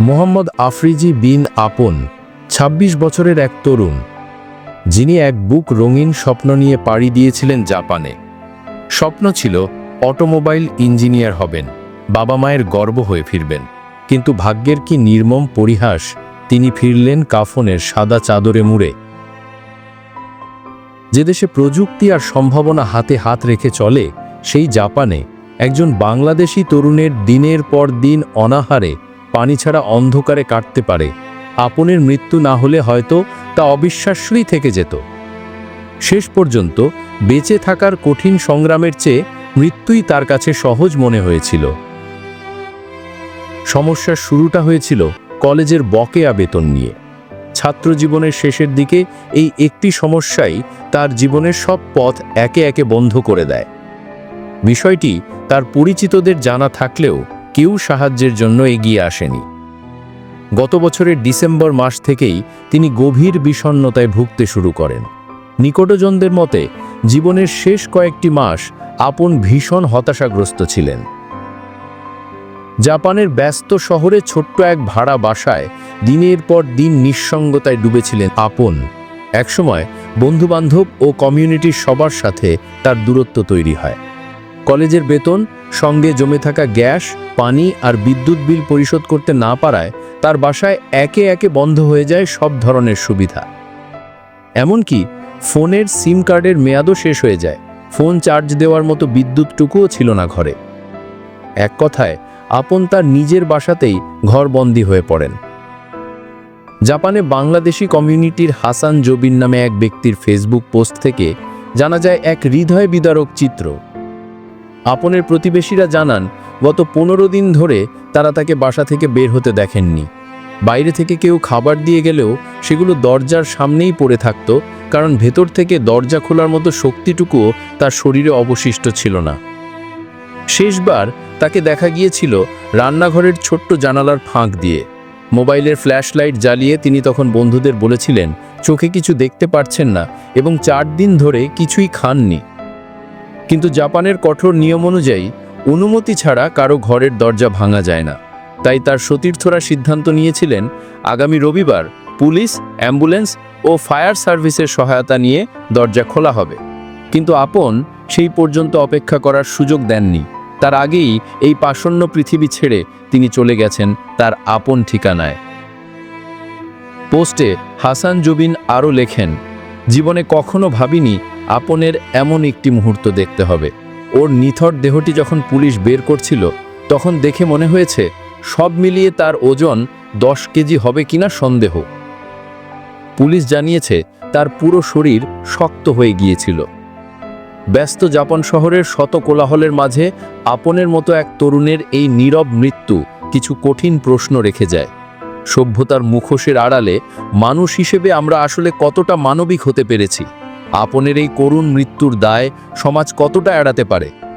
মোহাম্মদ আফরিজি বিন আপন ২৬ বছরের এক তরুণ, যিনি এক বুক রঙিন স্বপ্ন নিয়ে পাড়ি দিয়েছিলেন জাপানে। স্বপ্ন ছিল অটোমোবাইল ইঞ্জিনিয়ার হবেন, বাবা মায়ের গর্ব হয়ে ফিরবেন। কিন্তু ভাগ্যের কি নির্মম পরিহাস, তিনি ফিরলেন কাফনের সাদা চাদরে মুড়ে। যে দেশে প্রযুক্তি আর সম্ভাবনা হাতে হাত রেখে চলে, সেই জাপানে একজন বাংলাদেশি তরুণের দিনের পর দিন অনাহারে পানি ছাড়া অন্ধকারে কাটতে পারে। আপনের মৃত্যু না হলে হয়তো তা অবিশ্বাস্যই থেকে যেত। শেষ পর্যন্ত বেঁচে থাকার কঠিন সংগ্রামের চেয়ে মৃত্যুই তার কাছে সহজ মনে হয়েছিল। সমস্যার শুরুটা হয়েছিল কলেজের বকেয়া বেতন নিয়ে। ছাত্র জীবনের শেষের দিকে এই একটি সমস্যাই তার জীবনের সব পথ একে একে বন্ধ করে দেয়। বিষয়টি তার পরিচিতদের জানা থাকলেও কেউ সাহায্যের জন্য এগিয়ে আসেনি। গত বছরের ডিসেম্বর মাস থেকেই তিনি গভীর বিষণ্ণতায় ভুগতে শুরু করেন। নিকটজনদের মতে, জীবনের শেষ কয়েকটি মাস আপন ভীষণ হতাশাগ্রস্ত ছিলেন। জাপানের ব্যস্ত শহরে ছোট্ট এক ভাড়া বাসায় দিনের পর দিন নিঃসঙ্গতায় ডুবেছিলেন আপন। একসময় বন্ধুবান্ধব ও কমিউনিটির সবার সাথে তার দূরত্ব তৈরি হয়। কলেজের বেতন, সঙ্গে জমে থাকা গ্যাস, পানি আর বিদ্যুৎ বিল পরিশোধ করতে না পারায় তার বাসায় একে একে বন্ধ হয়ে যায় সব ধরনের সুবিধা। এমনকি ফোনের সিম কার্ডের মেয়াদও শেষ হয়ে যায়, ফোন চার্জ দেওয়ার মতো বিদ্যুৎটুকুও ছিল না ঘরে। এক কথায়, আপন তার নিজের বাসাতেই ঘরবন্দি হয়ে পড়েন। জাপানে বাংলাদেশি কমিউনিটির হাসান জবিন নামে এক ব্যক্তির ফেসবুক পোস্ট থেকে জানা যায় এক হৃদয় বিদারক চিত্র। আপনের প্রতিবেশীরা জানান, গত পনেরো দিন ধরে তারা তাকে বাসা থেকে বের হতে দেখেননি। বাইরে থেকে কেউ খাবার দিয়ে গেলেও সেগুলো দরজার সামনেই পড়ে থাকত, কারণ ভেতর থেকে দরজা খোলার মতো শক্তিটুকুও তার শরীরে অবশিষ্ট ছিল না। শেষবার তাকে দেখা গিয়েছিল রান্নাঘরের ছোট্ট জানালার ফাঁক দিয়ে। মোবাইলের ফ্ল্যাশ লাইট জ্বালিয়ে তিনি তখন বন্ধুদের বলেছিলেন, চোখে কিছু দেখতে পারছেন না এবং চার দিন ধরে কিছুই খাননি। কিন্তু জাপানের কঠোর নিয়ম অনুযায়ী, অনুমতি ছাড়া কারও ঘরের দরজা ভাঙা যায় না। তাই তার সতীর্থরা সিদ্ধান্ত নিয়েছিলেন, আগামী রবিবার পুলিশ, অ্যাম্বুলেন্স ও ফায়ার সার্ভিসের সহায়তা নিয়ে দরজা খোলা হবে। কিন্তু আপন সেই পর্যন্ত অপেক্ষা করার সুযোগ দেননি। তার আগেই এই পাষণ্য পৃথিবী ছেড়ে তিনি চলে গেছেন তার আপন ঠিকানায়। পোস্টে হাসান জুবিন আরও লেখেন, জীবনে কখনো ভাবিনি আপনের এমন একটি মুহূর্ত দেখতে হবে। ওর নিথর দেহটি যখন পুলিশ বের করছিল, তখন দেখে মনে হয়েছে, সব মিলিয়ে তার ওজন দশ কেজি হবে কিনা সন্দেহ। পুলিশ জানিয়েছে, তার পুরো শরীর শক্ত হয়ে গিয়েছিল। ব্যস্ত জাপান শহরের শত কোলাহলের মাঝে আপনের মতো এক তরুণের এই নীরব মৃত্যু কিছু কঠিন প্রশ্ন রেখে যায়। সভ্যতার মুখোশের আড়ালে মানুষ হিসেবে আমরা আসলে কতটা মানবিক হতে পেরেছি? আপনের এই করুণ মৃত্যুর দায় সমাজ কতটা এড়াতে পারে?